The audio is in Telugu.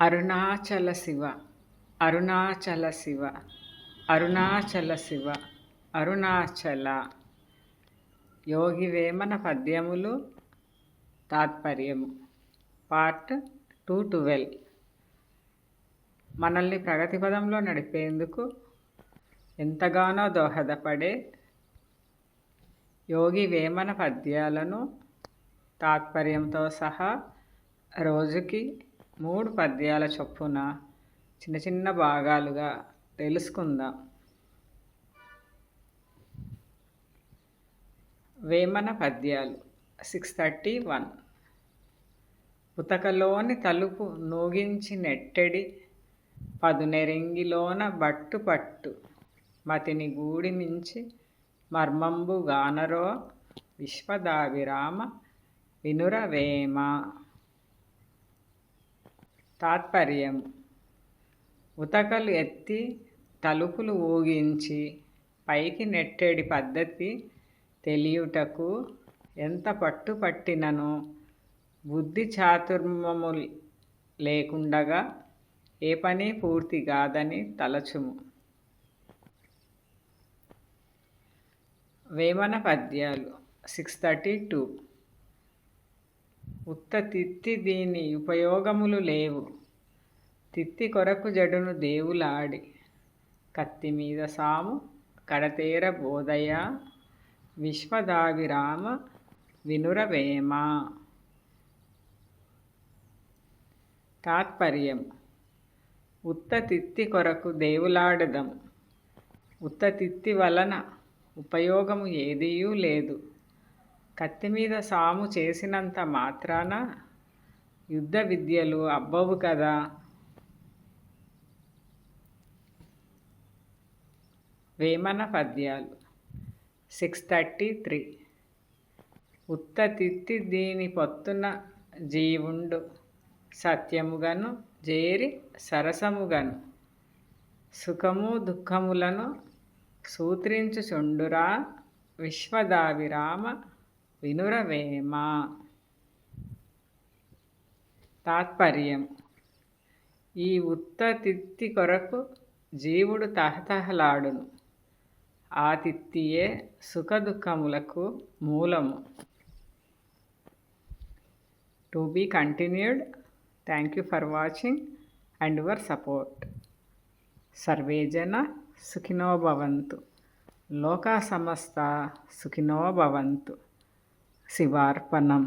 అరుణాచల శివ అరుణాచల శివ అరుణాచల. శివ అరుణాచల యోగి వేమన పద్యములు తాత్పర్యము. Part two twelve. మనల్ని ప్రగతి పదంలో నడిపేందుకు ఎంతగానో దోహదపడే యోగి వేమన పద్యాలను తాత్పర్యంతో సహా రోజుకి మూడు పద్యాల చొప్పున చిన్న చిన్న భాగాలుగా తెలుసుకుందాం. వేమన పద్యాలు సిక్స్ థర్టీ వన్. ఉతకలోని తలుపు నూగించి నెట్టెడి పదునెరింగిలోన బట్టు పట్టు. మతిని గూడి మించి మర్మంబు గానరో విశ్వదావిరామ వినురవేమ. తాత్పర్యం. ఉతకలు ఎత్తి తలుపులు ఊగించి పైకి నెట్టేడి పద్ధతి తెలియుటకు ఎంత పట్టుపట్టినను బుద్ధి చాతుర్మము లేకుండగా ఏ పని పూర్తి కాదని తలచుము. వేమన పద్యాలు సిక్స్ థర్టీ టూ ఉత్త తిత్తి దీని ఉపయోగములు లేవు. తిత్తి కొరకు జడును దేవులాడి. కత్తి మీద సాము కడతేర బోధయ విశ్వదావిరామ వినురవేమ. తాత్పర్యం. ఉత్త తిత్తి కొరకు దేవులాడదం. ఉత్త తిత్తి వలన ఉపయోగము ఏదీయూ లేదు. కత్తి మీద సాము చేసినంత మాత్రాన యుద్ధ విద్యలు అబ్బవు కదా. వేమన పద్యాలు. Six thirty three. ఉత్త తిత్తి దీని పొత్తున జీవుండు. సత్యముగను జేరి సరసముగను. సుఖము దుఃఖములను సూత్రించుచుండురా విశ్వదావిరామ వినురవేమ తాత్పర్యం. ఈ ఉత్త తిత్తి కొరకు జీవుడు తహతహలాడును. ఆ తిత్తియే సుఖదుఖములకు మూలము. To be continued. Thank you for watching and your support. Survey జన సుఖినో భవంతు. లోకా సమస్త సుఖినో భవంతు. శివార్పణం.